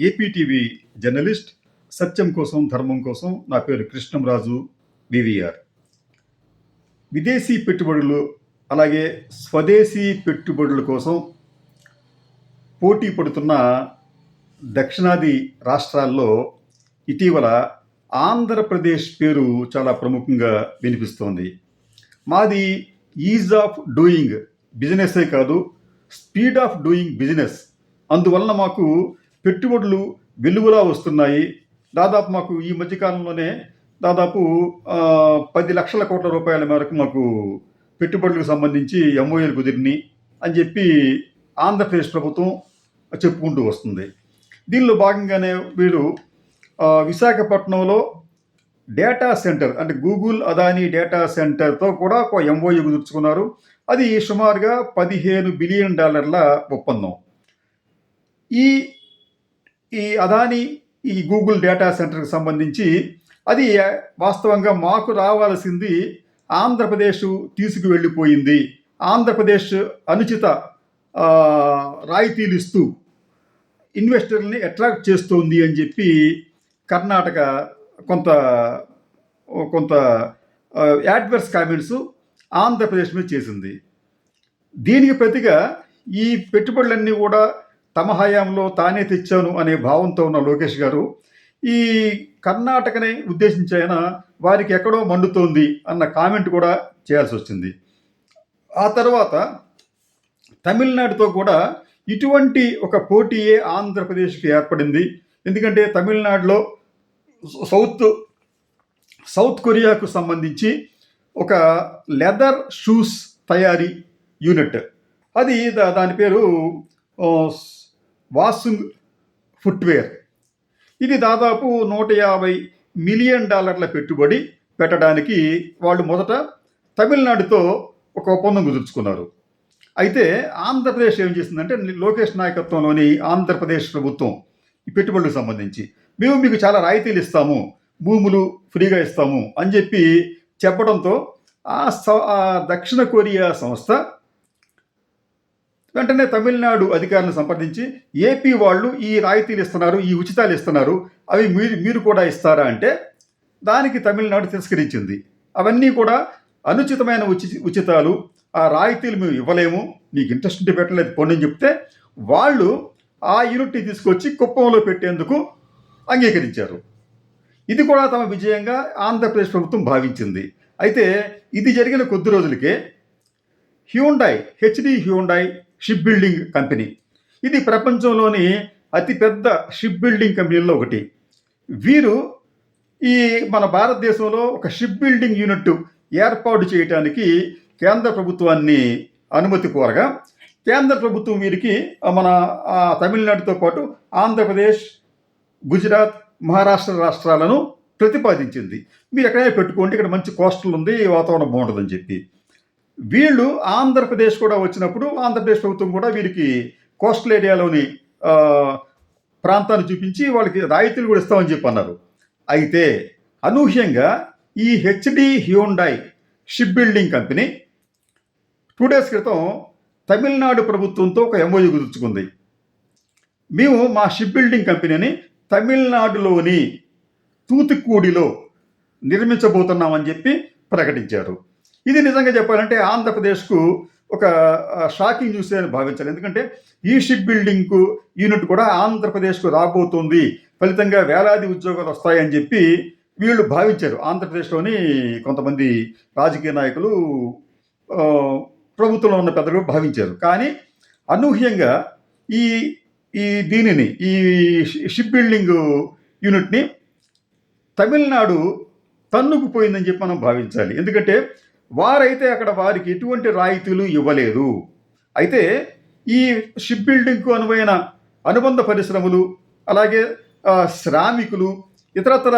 APTV journalist సత్యం కోసం ధర్మం కోసం నా పేరు కృష్ణంరాజు వివిఆర్. విదేశీ పెట్టుబడులు అలాగే స్వదేశీ పెట్టుబడుల కోసం పోటీ పడుతున్న దక్షిణాది రాష్ట్రాల్లో ఇటీవల ఆంధ్రప్రదేశ్ పేరు చాలా ప్రముఖంగా వినిపిస్తోంది. మాది ఈజ్ ఆఫ్ డూయింగ్ బిజినెస్సే కాదు స్పీడ్ ఆఫ్ డూయింగ్ బిజినెస్. అందువలన మాకు పెట్టుబడులు వెలుగులా వస్తున్నాయి. దాదాపు మాకు ఈ మధ్యకాలంలోనే దాదాపు పది లక్షల కోట్ల రూపాయల మేరకు మాకు పెట్టుబడులకు సంబంధించి ఎంఓఏలు కుదిరిని అని చెప్పి ఆంధ్రప్రదేశ్ ప్రభుత్వం చెప్పుకుంటూ వస్తుంది. దీనిలో భాగంగానే వీరు విశాఖపట్నంలో డేటా సెంటర్ అంటే గూగుల్ అదానీ డేటా సెంటర్తో కూడా ఒక ఎంఓఏ కుదుర్చుకున్నారు. అది సుమారుగా పదిహేను బిలియన్ డాలర్ల ఒప్పందం. ఈ ఈ అదానీ ఈ గూగుల్ డేటా సెంటర్కి సంబంధించి అది వాస్తవంగా మాకు రావాల్సింది ఆంధ్రప్రదేశ్ తీసుకువెళ్ళిపోయింది. ఆంధ్రప్రదేశ్ అనుచిత రాయితీలు ఇస్తూ ఇన్వెస్టర్ని అట్రాక్ట్ చేస్తోంది అని చెప్పి కర్ణాటక కొంత కొంత యాడ్వర్స్ కామెంట్స్ ఆంధ్రప్రదేశ్ మీద చేసింది. దీనికి ప్రతిగా ఈ పెట్టుబడులన్నీ కూడా తమ హయాంలో తానే తెచ్చాను అనే భావంతో ఉన్న లోకేష్ గారు ఈ కర్ణాటకని ఉద్దేశించి ఆయన వారికి ఎక్కడో మండుతోంది అన్న కామెంట్ కూడా చేయాల్సి వచ్చింది. ఆ తర్వాత తమిళనాడుతో కూడా ఇటువంటి ఒక పోటీయే ఆంధ్రప్రదేశ్కి ఏర్పడింది. ఎందుకంటే తమిళనాడులో సౌత్ సౌత్ కొరియాకు సంబంధించి ఒక లెదర్ షూస్ తయారీ యూనిట్. అది దా- దాని పేరు ఆ, ఫుట్వేర్. ఇది దాదాపు నూట యాభై మిలియన్ డాలర్ల పెట్టుబడి పెట్టడానికి వాళ్ళు మొదట తమిళనాడుతో ఒక ఒప్పందం కుదుర్చుకున్నారు. అయితే ఆంధ్రప్రదేశ్ ఏం చేసిందంటే లోకేష్ నాయకత్వంలోని ఆంధ్రప్రదేశ్ ప్రభుత్వం ఈ పెట్టుబడులకు సంబంధించి మేము మీకు చాలా రాయితీలు ఇస్తాము భూములు ఫ్రీగా ఇస్తాము అని చెప్పి చెప్పడంతో ఆ ఆ దక్షిణ కొరియా సంస్థ వెంటనే తమిళనాడు అధికారులను సంప్రదించి ఏపీ వాళ్ళు ఈ రాయితీలు ఇస్తున్నారు ఈ ఉచితాలు ఇస్తున్నారు అవి మీరు మీరు కూడా ఇస్తారా అంటే దానికి తమిళనాడు తిరస్కరించింది. అవన్నీ కూడా అనుచితమైన ఉచి ఉచితాలు ఆ రాయితీలు మేము ఇవ్వలేము నీకు ఇంట్రెస్ట్ ఉంటే పెట్టలేదు పొండి చెప్తే వాళ్ళు ఆ యూనిట్ని తీసుకొచ్చి కుప్పంలో పెట్టేందుకు అంగీకరించారు. ఇది కూడా తమ విజయంగా ఆంధ్రప్రదేశ్ ప్రభుత్వం భావించింది. అయితే ఇది జరిగిన కొద్ది రోజులకే Hyundai HD Hyundai ship building company ఇది ప్రపంచంలోని అతిపెద్ద షిప్ బిల్డింగ్ కంపెనీల్లో ఒకటి. వీరు ఈ మన భారతదేశంలో ఒక షిప్ బిల్డింగ్ యూనిట్ ఏర్పాటు చేయడానికి కేంద్ర ప్రభుత్వాన్ని అనుమతి కోరగా కేంద్ర ప్రభుత్వం వీరికి మన తమిళనాడుతో పాటు ఆంధ్రప్రదేశ్ గుజరాత్ మహారాష్ట్ర రాష్ట్రాలను ప్రతిపాదించింది. మీరు ఎక్కడైనా పెట్టుకోండి ఇక్కడ మంచి కోస్టల్ ఉంది వాతావరణం బాగుంటుందని చెప్పి. వీళ్ళు ఆంధ్రప్రదేశ్ కూడా వచ్చినప్పుడు ఆంధ్రప్రదేశ్ ప్రభుత్వం కూడా వీరికి కోస్టల్ ఏరియాలోని ప్రాంతాన్ని చూపించి వాళ్ళకి రాయితీలు కూడా ఇస్తామని చెప్పి అన్నారు. అయితే అనూహ్యంగా ఈ HD Hyundai ship building company two days క్రితం తమిళనాడు ప్రభుత్వంతో ఒక ఎంఓయూ కుదుర్చుకుంది మేము మా షిప్ బిల్డింగ్ కంపెనీని తమిళనాడులోని తూతుక్కూడిలో నిర్మించబోతున్నామని చెప్పి ప్రకటించారు. ఇది నిజంగా చెప్పాలంటే ఆంధ్రప్రదేశ్కు ఒక షాకింగ్ న్యూస్ అని భావించాలి. ఎందుకంటే ఈ షిప్ బిల్డింగ్కు యూనిట్ కూడా ఆంధ్రప్రదేశ్కు రాబోతుంది. ఫలితంగా వేలాది ఉద్యోగాలు వస్తాయని చెప్పి వీళ్ళు భావించారు. ఆంధ్రప్రదేశ్లోని కొంతమంది రాజకీయ నాయకులు ప్రభుత్వంలో ఉన్న పెద్దలు భావించారు. కానీ అనూహ్యంగా ఈ ఈ దీనిని ఈ షిప్ బిల్డింగ్ యూనిట్ని తమిళనాడు తన్నుకుపోయిందని చెప్పి మనం భావించాలి. ఎందుకంటే వారైతే అక్కడ వారికి ఎటువంటి రాయితీలు ఇవ్వలేదు. అయితే ఈ షిప్ బిల్డింగ్కు అనువైన అనుబంధ పరిశ్రమలు అలాగే శ్రామికులు ఇతరతర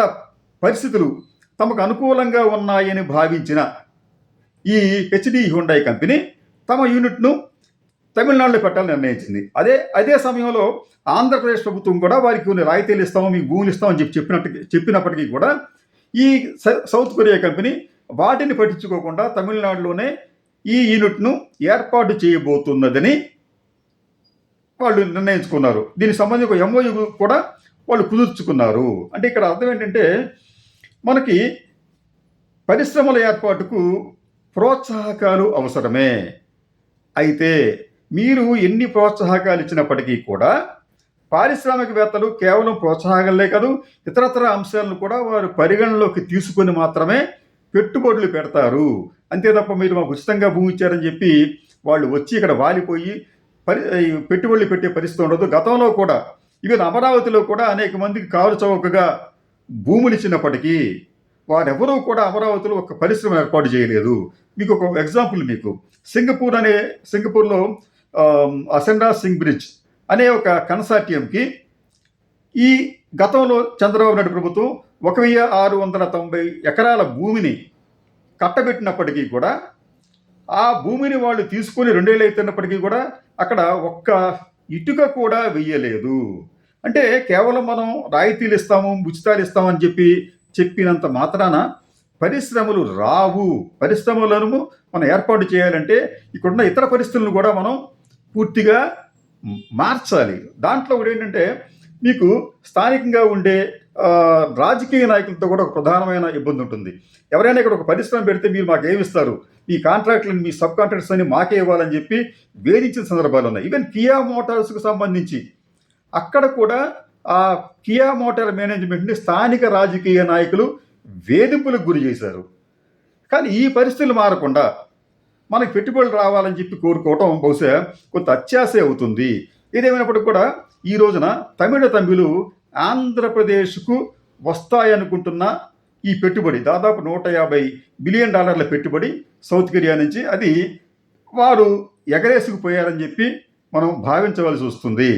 పరిస్థితులు తమకు అనుకూలంగా ఉన్నాయని భావించిన ఈ హెచ్డి హుండాయ్ కంపెనీ తమ యూనిట్ను తమిళనాడులో పెట్టాలని నిర్ణయించింది. అదే అదే సమయంలో ఆంధ్రప్రదేశ్ ప్రభుత్వం కూడా వారికి కొన్ని రాయితీలు ఇస్తాము మీకు భూములు ఇస్తామని చెప్పి చెప్పినట్టు చెప్పినప్పటికీ కూడా ఈ సౌత్ కొరియా కంపెనీ వాటిని పట్టించుకోకుండా తమిళనాడులోనే ఈ యూనిట్ను ఏర్పాటు చేయబోతున్నదని వాళ్ళు నిర్ణయించుకున్నారు. దీనికి సంబంధించి ఒక ఎంఓయూ కూడా వాళ్ళు కుదుర్చుకున్నారు. అంటే ఇక్కడ అర్థం ఏంటంటే మనకి పరిశ్రమల ఏర్పాటుకు ప్రోత్సాహకాలు అవసరమే. అయితే మీరు ఎన్ని ప్రోత్సాహకాలు ఇచ్చినప్పటికీ కూడా పారిశ్రామికవేత్తలు కేవలం ప్రోత్సాహకాలే కాదు ఇతరతర అంశాలను కూడా వారు పరిగణలోకి తీసుకొని మాత్రమే పెట్టుబడులు పెడతారు. అంతే తప్ప మీరు మాకు ఉచితంగా భూమి ఇచ్చారని చెప్పి వాళ్ళు వచ్చి ఇక్కడ వాలిపోయి పరి పెట్టుబడులు పెట్టే పరిస్థితి ఉండదు. గతంలో కూడా ఈవెన్ అమరావతిలో కూడా అనేక మందికి కారు చౌకగా భూములు ఇచ్చినప్పటికీ వారెవరూ కూడా అమరావతిలో ఒక పరిశ్రమ ఏర్పాటు చేయలేదు. మీకు ఒక ఎగ్జాంపుల్ మీకు. సింగపూర్ అనే సింగపూర్లో అసెండా సింగ్ బ్రిడ్జ్ అనే ఒక కన్సార్టియంకి ఈ గతంలో చంద్రబాబు నాయుడు ప్రభుత్వం ఒక వెయ్యి ఆరు వందల తొంభై ఎకరాల భూమిని కట్టబెట్టినప్పటికీ కూడా ఆ భూమిని వాళ్ళు తీసుకొని రెండేళ్ళు అవుతున్నప్పటికీ కూడా అక్కడ ఒక్క ఇటుక కూడా వెయ్యలేదు. అంటే కేవలం మనం రాయితీలు ఇస్తాము ఉచితాలు ఇస్తామని చెప్పి చెప్పినంత మాత్రాన పరిశ్రమలు రావు. పరిశ్రమలను మనం ఏర్పాటు చేయాలంటే ఇక్కడున్న ఇతర పరిస్థితులను కూడా మనం పూర్తిగా మార్చాలి. దాంట్లో కూడా ఏంటంటే మీకు స్థానికంగా ఉండే రాజకీయ నాయకులతో కూడా ఒక ప్రధానమైన ఇబ్బంది ఉంటుంది. ఎవరైనా ఇక్కడ ఒక పరిశ్రమ పెడితే మీరు మాకు ఏమిస్తారు మీ కాంట్రాక్ట్లను మీ సబ్ కాంట్రాక్ట్స్ అని మాకే ఇవ్వాలని చెప్పి వేధించిన సందర్భాలు ఉన్నాయి. ఈవెన్ కియా మోటార్స్కు సంబంధించి అక్కడ కూడా ఆ కియా మోటార్ మేనేజ్మెంట్ని స్థానిక రాజకీయ నాయకులు వేధింపులకు గురి చేశారు. కానీ ఈ పరిస్థితులు మారకుండా మనకి పెట్టుబడులు రావాలని చెప్పి కోరుకోవటం బహుశా కొంత అత్యాశ అవుతుంది. ఏదేమైనప్పటికీ కూడా ఈ రోజున తమిళ తమిళు ఆంధ్రప్రదేశ్కు వస్తాయనుకుంటున్న ఈ పెట్టుబడి దాదాపు నూట యాభై బిలియన్ డాలర్ల పెట్టుబడి సౌత్ కొరియా నుంచి అది వారు ఎగరేసుకుపోయారని చెప్పి మనం భావించవలసి వస్తుంది.